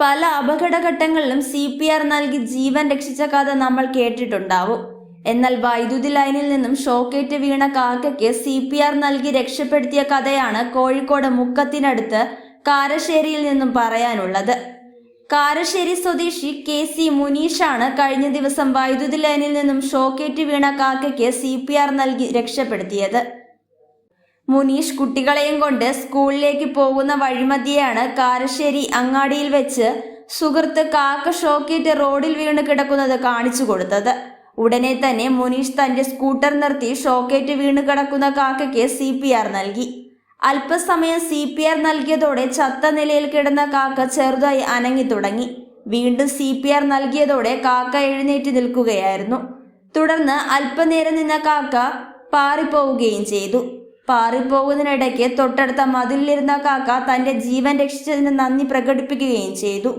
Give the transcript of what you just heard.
പല അപകടഘട്ടങ്ങളിലും C P R നൽകി ജീവൻ രക്ഷിച്ച കഥ നമ്മൾ കേട്ടിട്ടുണ്ടാവും. എന്നാൽ വൈദ്യുതി ലൈനിൽ നിന്നും ഷോക്കേറ്റ് വീണ കാക്കയ്ക്ക് സി പി ആർ നൽകി രക്ഷപ്പെടുത്തിയ കഥയാണ് കോഴിക്കോട് മുക്കത്തിനടുത്ത് കാരശ്ശേരിയിൽ നിന്നും പറയാനുള്ളത്. കാരശ്ശേരി സ്വദേശി കെ സി മുനീഷാണ് കഴിഞ്ഞ ദിവസം വൈദ്യുതി ലൈനിൽ നിന്നും ഷോക്കേറ്റ് വീണ കാക്കയ്ക്ക് സി പി ആർ നൽകി രക്ഷപ്പെടുത്തിയത്. മുനീഷ് കുട്ടികളെയും കൊണ്ട് സ്കൂളിലേക്ക് പോകുന്ന വഴിമതിയാണ് കാരശ്ശേരി അങ്ങാടിയിൽ വെച്ച് സുഹൃത്ത് കാക്ക ഷോക്കേറ്റ് റോഡിൽ വീണ് കിടക്കുന്നത് കാണിച്ചു കൊടുത്തത്. ഉടനെ തന്നെ മുനീഷ് തന്റെ സ്കൂട്ടർ നിർത്തി ഷോക്കേറ്റ് വീണ് കിടക്കുന്ന കാക്കയ്ക്ക് സി പി ആർ നൽകി. അല്പസമയം സി പി ആർ നൽകിയതോടെ ചത്ത നിലയിൽ കിടന്ന കാക്ക ചെറുതായി അനങ്ങി തുടങ്ങി. വീണ്ടും സി പി ആർ നൽകിയതോടെ കാക്ക എഴുന്നേറ്റ് നിൽക്കുകയായിരുന്നു. തുടർന്ന് അല്പനേരം നിന്ന കാക്ക പാറിപ്പോവുകയും ചെയ്തു. പാറിപ്പോകുന്നതിനിടയ്ക്ക് തൊട്ടടുത്ത മതിലിരുന്ന കാക്ക തന്റെ ജീവൻ രക്ഷിച്ചതിന് നന്ദി പ്രകടിപ്പിക്കുകയും ചെയ്തു.